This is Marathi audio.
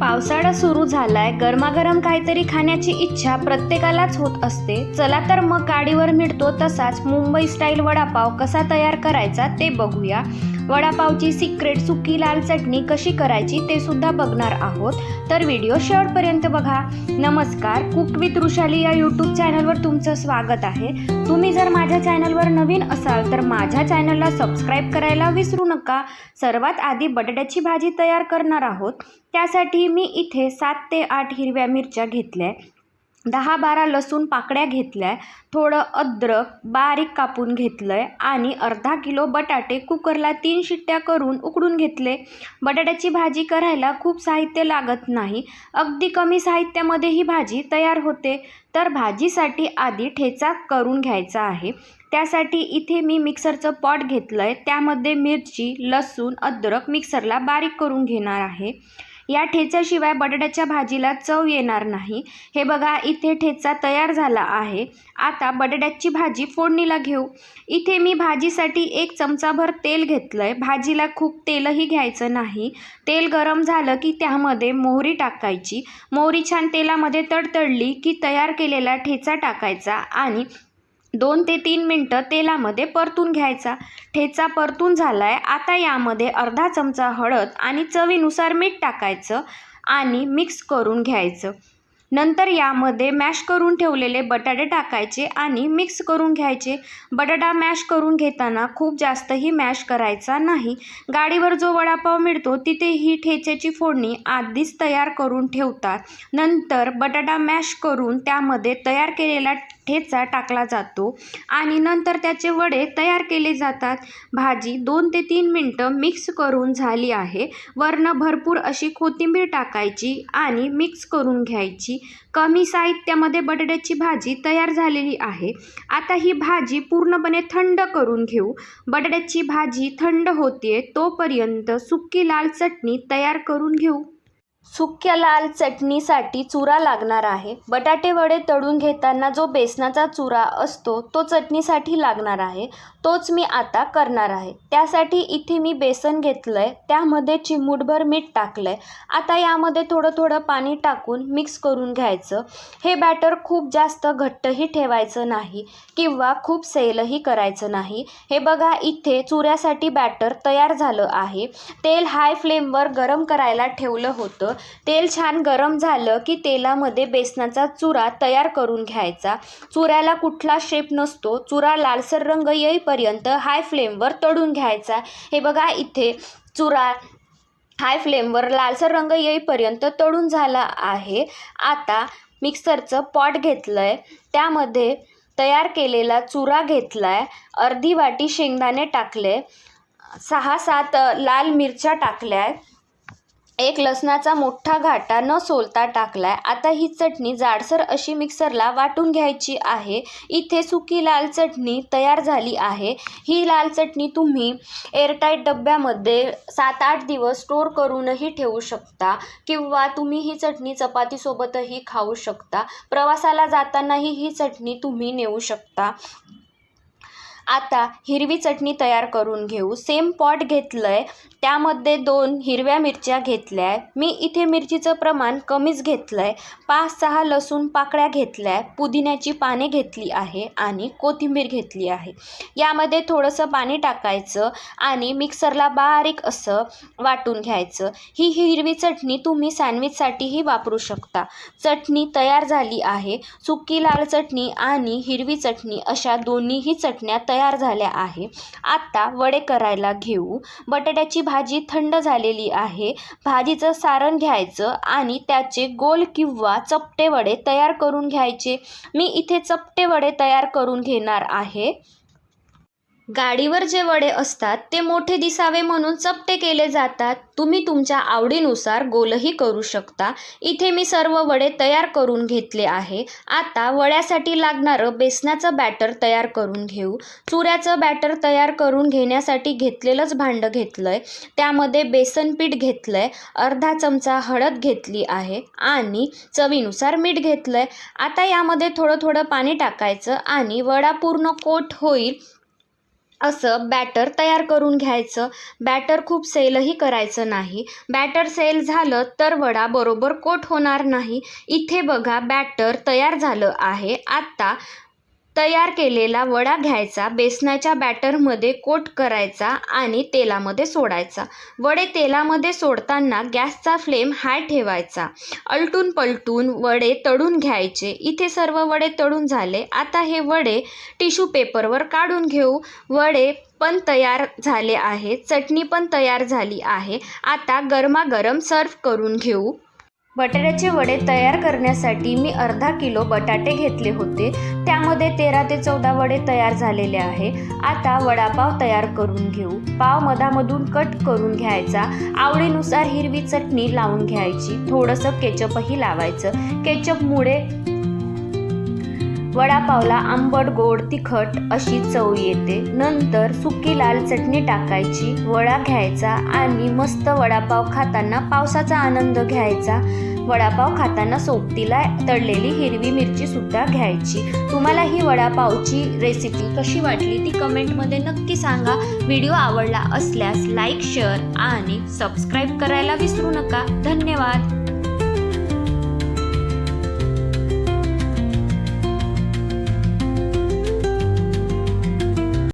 पावसाळा सुरू झालाय गरमागरम काहीतरी खाण्याची इच्छा प्रत्येकालाच होत असते. चला तर मग गाडीवर मिळतो तसाच मुंबई स्टाईल वडापाव कसा तयार करायचा ते बघूया. वडापावची सिक्रेट सुकी लाल चटणी कशी करायची ते सुद्धा बघणार आहोत. तर व्हिडिओ शेवटपर्यंत बघा. नमस्कार कुक विथ वृषाली या यूट्यूब चॅनलवर तुमचं स्वागत आहे. तुम्ही जर माझ्या चॅनलवर नवीन असाल तर माझ्या चॅनलला सबस्क्राईब करायला विसरू नका. सर्वात आधी बटाट्याची भाजी तयार करणार आहोत. त्यासाठी मी इथे सात ते आठ हिरव्या मिरच्या घेतल्या दहा बारा लसूण पाकळ्या घेतल्या थोडं अद्रक बारीक कापून घेतलं आहे आणि अर्धा किलो बटाटे कुकरला तीन शिट्ट्या करून उकडून घेतले. बटाट्याची भाजी करायला खूप साहित्य लागत नाही. अगदी कमी साहित्यामध्ये ही भाजी तयार होते. तर भाजीसाठी आधी ठेचा करून घ्यायचा आहे. त्यासाठी इथे मी मिक्सरचं पॉट घेतलं आहे त्यामध्ये मिरची लसूण अद्रक मिक्सरला बारीक करून घेणार आहे. या ठेच्याशिवाय बटाट्याच्या भाजीला चव येणार नाही. हे बघा इथे ठेचा तयार झाला आहे. आता बटाट्याची भाजी फोडणीला घेऊ. इथे मी भाजीसाठी एक चमचाभर तेल घेतलं आहे भाजीला खूप तेलही घ्यायचं नाही. तेल गरम झालं की त्यामध्ये मोहरी टाकायची. मोहरी छान तेलामध्ये तडतडली की तयार केलेला ठेचा टाकायचा आणि दोन ते तीन मिनटं तेलामध्ये परतून घ्यायचा. ठेचा परतून झाला आहे आता यामध्ये अर्धा चमचा हळद आणि चवीनुसार मीठ टाकायचं आणि मिक्स करून घ्यायचं. नंतर यामध्ये मॅश करून ठेवलेले बटाटे टाकायचे आणि मिक्स करून घ्यायचे. बटाटा मॅश करून घेताना खूप जास्तही मॅश करायचा नाही. गाडीवर जो वडापाव मिळतो तिथे ही ठेच्याची फोडणी आधीच तयार करून ठेवतात. नंतर बटाटा मॅश करून त्यामध्ये तयार केलेला ठेचा टाकला जातो आणि नंतर त्याचे वडे तयार केले जातात. भाजी दोन ते तीन मिनटं मिक्स करून झाली आहे. वरनं भरपूर अशी कोथिंबीर टाकायची आणि मिक्स करून घ्यायची. कमी साहित्यामध्ये बटाट्याची भाजी तयार झालेली आहे. आता ही भाजी पूर्णपणे थंड करून घेऊ. बटाट्याची भाजी थंड होते तोपर्यंत सुकी लाल चटणी तयार करून घेऊ. सुक्या लाल चटणीसाठी चुरा लागणार आहे. बटाटे वडे तळून घेताना जो बेसनाचा चुरा असतो तो चटणीसाठी लागणार आहे. तोच मी आता करणार आहे. त्यासाठी इथे मी बेसन घेतलं आहे त्यामध्ये चिमूटभर मीठ टाकलं आहे आता यामध्ये थोडं थोडं पाणी टाकून मिक्स करून घ्यायचं. हे बॅटर खूप जास्त घट्टही ठेवायचं नाही किंवा खूप सेलही करायचं नाही. हे बघा इथे चुऱ्यासाठी बॅटर तयार झालं आहे. तेल हाय फ्लेमवर गरम करायला ठेवलं होतं. तेल छान गरम झालं की तेलामध्ये बेसनाचा चुरा तयार करून घ्यायचा. चुऱ्याला कुठला शेप नसतो. चुरा लालसर रंग येईपर्यंत हाय फ्लेमवर तळून घ्यायचा. हे बघा इथे चुरा हाय फ्लेमवर लालसर रंग येईपर्यंत तळून झाला आहे. आता मिक्सरचं पॉट घेतलं आहे त्यामध्ये तयार केलेला चुरा घेतला आहे अर्धी वाटी शेंगदाणे टाकले. सहा सात लाल मिरच्या टाकल्या आहेत एक लसणाचा मोठा घाटा न सोलता टाकलाय. आता ही चटणी जाडसर अशी मिक्सरला वाटून घ्यायची आहे. इथे सुकी लाल चटणी तयार झाली आहे. ही लाल चटणी तुम्ही एअरटाईट डब्यामध्ये सात आठ दिवस स्टोर करूनही ठेवू शकता किंवा तुम्ही ही चटणी चपातीसोबतही खाऊ शकता. प्रवासाला जातानाही ही चटणी तुम्ही नेऊ शकता. आता हिरवी चटणी तयार करून घेऊ. सेम पॉट घेतलं आहे त्यामध्ये दोन हिरव्या मिरच्या घेतल्या आहे मी इथे मिरचीचं प्रमाण कमीच घेतलं आहे पाच सहा लसूण पाकळ्या घेतल्या आहे पुदिन्याची पाने घेतली आहे आणि कोथिंबीर घेतली आहे. यामध्ये थोडंसं पाणी टाकायचं आणि मिक्सरला बारीक असं वाटून घ्यायचं. ही हिरवी चटणी तुम्ही सँडविचसाठीही वापरू शकता. चटणी तयार झाली आहे. सुकी लाल चटणी आणि हिरवी चटणी अशा दोन्हीही चटण्या तयार तयार झाल्या आहे. आत्ता वडे करायला घेऊ. बटाट्याची भाजी थंड झालेली आहे. भाजीचं सारण घ्यायचं आणि त्याचे गोल किंवा चपटे वडे तयार करून घ्यायचे. मी इथे चपटे वडे तयार करून घेणार आहे. गाडीवर जे वडे असतात ते मोठे दिसावे म्हणून चपटे केले जातात. तुम्ही तुमच्या आवडीनुसार गोलही करू शकता. इथे मी सर्व वडे तयार करून घेतले आहे. आता वड्यासाठी लागणारं बेसनाचं बॅटर तयार करून घेऊ. चुऱ्याचं बॅटर तयार करून घेण्यासाठी घेतलेलंच भांडं घेतलं आहे त्यामध्ये बेसन पीठ घेतलं आहे अर्धा चमचा हळद घेतली आहे आणि चवीनुसार मीठ घेतलं आहे आता यामध्ये थोडं थोडं पाणी टाकायचं आणि वडा पूर्ण कोट होईल. असं बॅटर तयार करून घ्यायचं. बॅटर खूप सेलही करायचं नाही. बॅटर सेल झालं तर वडा बरोबर कोट होणार नाही. इथे बघा बॅटर तयार झालं आहे. आत्ता तयार केलेला वडा घ्यायचा बेसनाच्या बॅटरमध्ये कोट करायचा आणि तेलामध्ये सोडायचा. वडे तेलामध्ये सोडताना गॅसचा फ्लेम हाय ठेवायचा. अलटून पलटून वडे तळून घ्यायचे. इथे सर्व वडे तळून झाले. आता हे वडे टिश्यू पेपरवर काढून घेऊ. वडे पण तयार झाले आहे चटणी पण तयार झाली आहे. आता गरमागरम सर्व करून घेऊ. बटाट्याचे वडे तयार करण्यासाठी मी अर्धा किलो बटाटे घेतले होते. त्यामध्ये तेरा ते चौदा वडे तयार झालेले आहे. आता वडापाव तयार करून घेऊ. पाव मधामधून कट करून घ्यायचा. आवडीनुसार हिरवी चटणी लावून घ्यायची. थोडंसं केचपही लावायचं. केचपमुळे वडापावला आंबट गोड तिखट अशी चव येते. नंतर सुकी लाल चटणी टाकायची वडा घ्यायचा आणि मस्त वडापाव खाताना पावसाचा आनंद घ्यायचा. वडापाव खाताना सोबतीला तळलेली हिरवी मिरची सुद्धा घ्यायची. तुम्हाला ही वडापावची रेसिपी कशी वाटली ती कमेंटमध्ये नक्की सांगा. व्हिडिओ आवडला असल्यास लाईक शेअर आणि सबस्क्राईब करायला विसरू नका. धन्यवाद.